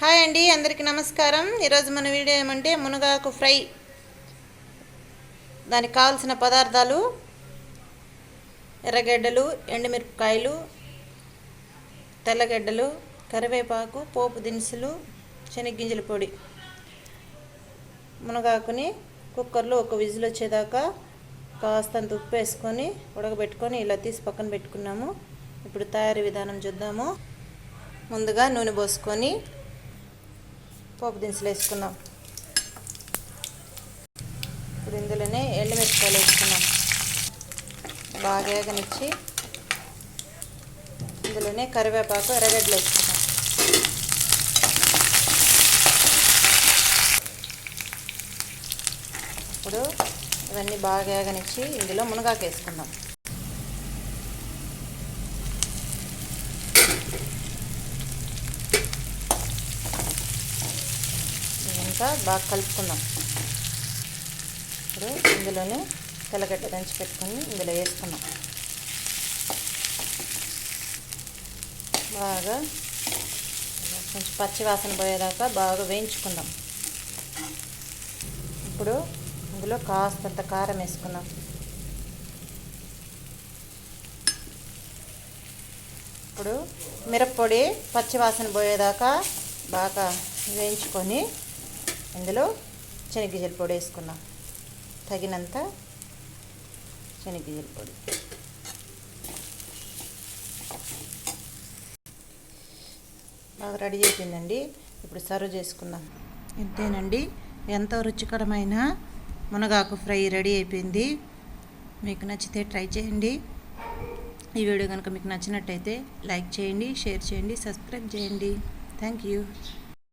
Hi అండి అందరికీ నమస్కారం. ఈరోజు మన వీడియో ఏమంటే మునగాకు ఫ్రై. దానికి కావాల్సిన పదార్థాలు ఎర్రగడ్డలు ఎండుమిరపకాయలు తెల్లగడ్డలు కరివేపాకు పోపు దినుసులు శనగ్గింజల పొడి. మునగాకుని కుక్కర్లో ఒక విజిల్ వచ్చేదాకా కాస్తంత ఉప్పు వేసుకొని ఉడకబెట్టుకొని ఇలా తీసి పక్కన పెట్టుకున్నాము. ఇప్పుడు తయారీ విధానం చూద్దాము. ముందుగా నూనె పోసుకొని పోపు దినుసులు వేసుకున్నాం. ఇప్పుడు ఇందులోనే ఎండుమిరపకాయలు వేసుకున్నాం. బాగా ఏగనిచ్చి ఇందులోనే కరివేపాకు ఎర్రగడ్డలు వేసుకున్నాం. ఇప్పుడు ఇవన్నీ బాగా ఏగనిచ్చి ఇందులో మునగాకు వేసుకుందాం. తర్వాత బాగా కలుపుకుందాం. ఇప్పుడు ఇందులోనే తెల్లగడ్డ దంచి పెట్టుకొని ఇందులో వేసుకున్నాం బాగా కొంచెం పచ్చి వాసన పోయేదాకా బాగా వేయించుకుందాం. ఇప్పుడు ఇందులో కాస్తంత కారం వేసుకున్నాం ఇప్పుడు మిరప్పొడి పచ్చి వాసన పోయేదాకా బాగా వేయించుకొని ఇందులో శనగగింజల పొడి వేసుకున్నాం తగినంత శనగగింజల పొడి. బాగా రెడీ అయిపోయిందండి. ఇప్పుడు సర్వ్ చేసుకుందాం. ఇంతేనండి. ఎంతో రుచికరమైన మునగాకు ఫ్రై రెడీ అయిపోయింది. మీకు నచ్చితే ట్రై చేయండి. ఈ వీడియో కనుక మీకు నచ్చినట్టయితే లైక్ చేయండి షేర్ చేయండి సబ్స్క్రైబ్ చేయండి. Thank you.